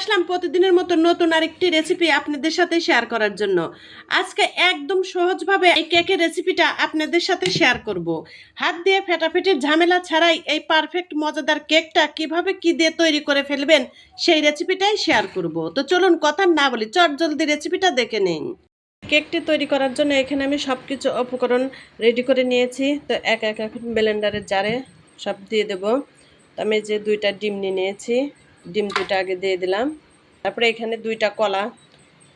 আসলাম প্রতিদিনের মতো নতুন আরেকটি রেসিপি আপনাদের সাথে শেয়ার করার জন্য। আজকে একদম সহজভাবে এই কেকের রেসিপিটা আপনাদের সাথে শেয়ার করব। হাত দিয়ে ফেটাফেটির ঝামেলা ছাড়াই এই পারফেক্ট মজাদার কেকটা কীভাবে কি দিয়ে তৈরি করে ফেলবেন সেই রেসিপিটাই শেয়ার করব। তো চলুন কথা না বলি, চট জলদি রেসিপিটা দেখে নিন। কেকটি তৈরি করার জন্য এখানে আমি সব কিছু উপকরণ রেডি করে নিয়েছি। তো এক এক এখন ব্লেন্ডারের জারে সব দিয়ে দেব। তো আমি যে দুইটা ডিম নিয়ে নিয়েছি। ডিম দুইটা আগে দিয়ে দিলাম। তারপরে এখানে দুইটা কলা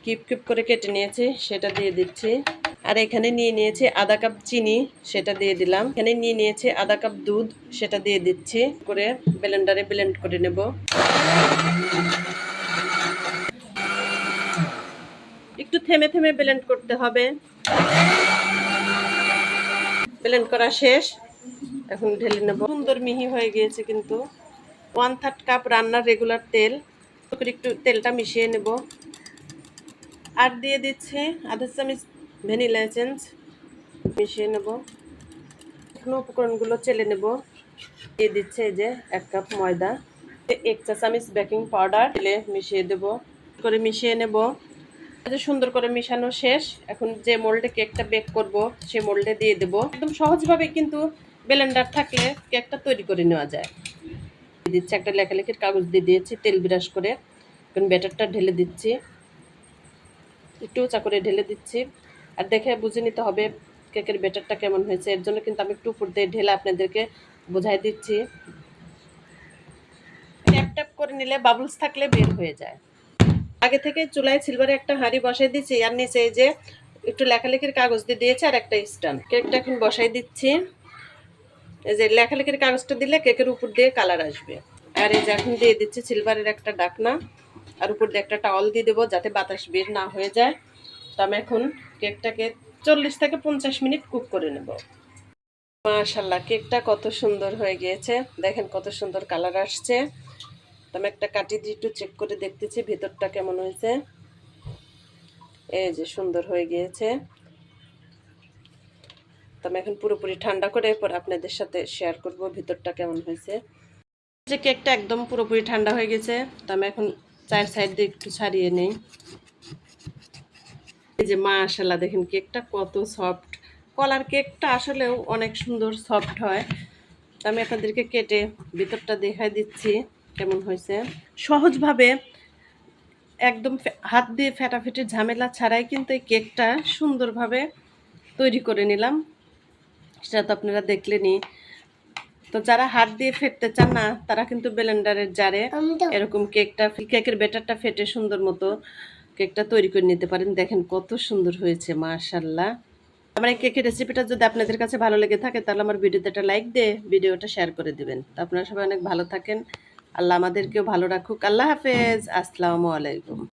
কিপ কিপ করে কেটে নিয়েছি, সেটা দিয়ে দিচ্ছি। আর এখানে নিয়ে নিয়েছি আধা কাপ চিনি, সেটা দিয়ে দিলাম। এখানে নিয়ে নিয়েছি আধা কাপ দুধ, সেটা দিয়ে দিচ্ছি। করে ব্লেন্ডারে ব্লেন্ড করে নেব। একটু থেমে থেমে ব্লেন্ড করতে হবে। ব্লেন্ড করা শেষ। এখন ঢেলে নেব। সুন্দর মিহি হয়ে গিয়েছে কিন্তু। ওয়ান থার্ড কাপ রান্নার রেগুলার তেল। একটু তেলটা মিশিয়ে নেব। আর দিয়ে দিচ্ছি আধা চামচ ভ্যানিলা এসেন্স। মিশিয়ে নেব। এখন উপকরণগুলো চেলে নেব। দিয়ে দিচ্ছে এই যে এক কাপ ময়দা। এক চা চামচ বেকিং পাউডার তেলে মিশিয়ে দেব। করে মিশিয়ে নেব। যে সুন্দর করে মিশানো শেষ। এখন যে মোল্ডে কেকটা বেক করব সেই মোল্ডে দিয়ে দেব। একদম সহজভাবে কিন্তু ব্লেন্ডার থাকলে কেকটা তৈরি করে নেওয়া যায়। দিচ্ছি, একটা লেখালেখির কাগজ দিয়ে দিয়েছি, তেল বিরাস করে, এখন ব্যাটারটা ঢেলে দিচ্ছি, একটু উঁচা করে ঢেলে দিচ্ছি, আর দেখে বুঝে নিতে হবে কেকের ব্যাটারটা কেমন হয়েছে, এর জন্য কিন্তু আমি একটু উপর দিয়ে ঢেলে আপনাদেরকে বোঝাই দিচ্ছি। ট্যাপ ট্যাপ করে নিলে বাবলস থাকলে বের হয়ে যায়। আগে থেকে চুলায় সিলভারে একটা হাঁড়ি বসাই দিচ্ছি আর নিচে যে একটু লেখালেখির কাগজ দিয়ে দিয়েছে, আর একটা স্ট্যান্ড। কেকটা এখন বসাই দিচ্ছি। এই যে লেখালেখির কাগজটা দিলে কেকের উপর দিয়ে কালার আসবে। আর এই যে এখন দিয়ে দিচ্ছি সিলভারের একটা ডাকনা, আর উপর দিয়ে একটা টাওয়াল দিয়ে দেবো যাতে বাতাস বের না হয়ে যায়। তো আমি এখন কেকটাকে চল্লিশ থেকে পঞ্চাশ মিনিট কুক করে নেব। মাশাল্লাহ কেকটা কত সুন্দর হয়ে গিয়েছে। দেখেন কত সুন্দর কালার আসছে। তো আমি একটা কাটি দিয়ে একটু চেক করে দেখতেছি ভেতরটা কেমন হয়েছে। এই যে সুন্দর হয়ে গিয়েছে। তো আমি এখন পুরোপুরি ঠান্ডা করে এরপর আপনাদের সাথে শেয়ার করব ভিতরটা কেমন হয়েছে। যে কেকটা একদম পুরোপুরি ঠান্ডা হয়ে গেছে, তো আমি এখন চার সাইড দিয়ে একটু ছাড়িয়ে নেই। এই যে মাশাল্লাহ দেখেন কেকটা কত সফট কলার কেকটা আসলেও অনেক সুন্দর সফট হয়। তো আমি আপনাদেরকে কেটে ভিতরটা দেখাই দিচ্ছি কেমন হয়েছে। সহজভাবে একদম হাত দিয়ে ফেটাফেটি ঝামেলা ছাড়াই কিন্তু এই কেকটা সুন্দরভাবে তৈরি করে নিলাম। সেটা তো আপনারা দেখলেনই। তো যারা হাত দিয়ে ফেটতে চান না তারা কিন্তু ব্লেন্ডারের জারে এরকম কেকটা কেকের ব্যাটারটা ফেটে সুন্দর মতো কেকটা তৈরি করে নিতে পারেন। দেখেন কত সুন্দর হয়েছে মাশাল্লাহ আমার এই কেকের রেসিপিটা যদি আপনাদের কাছে ভালো লেগে থাকে তাহলে আমার ভিডিওতে একটা লাইক দিয়ে ভিডিওটা শেয়ার করে দিবেন। তো আপনারা সবাই অনেক ভালো থাকেন। আল্লাহ আমাদেরকেও ভালো রাখুক। আল্লাহ হাফেজ। আসসালামু আলাইকুম।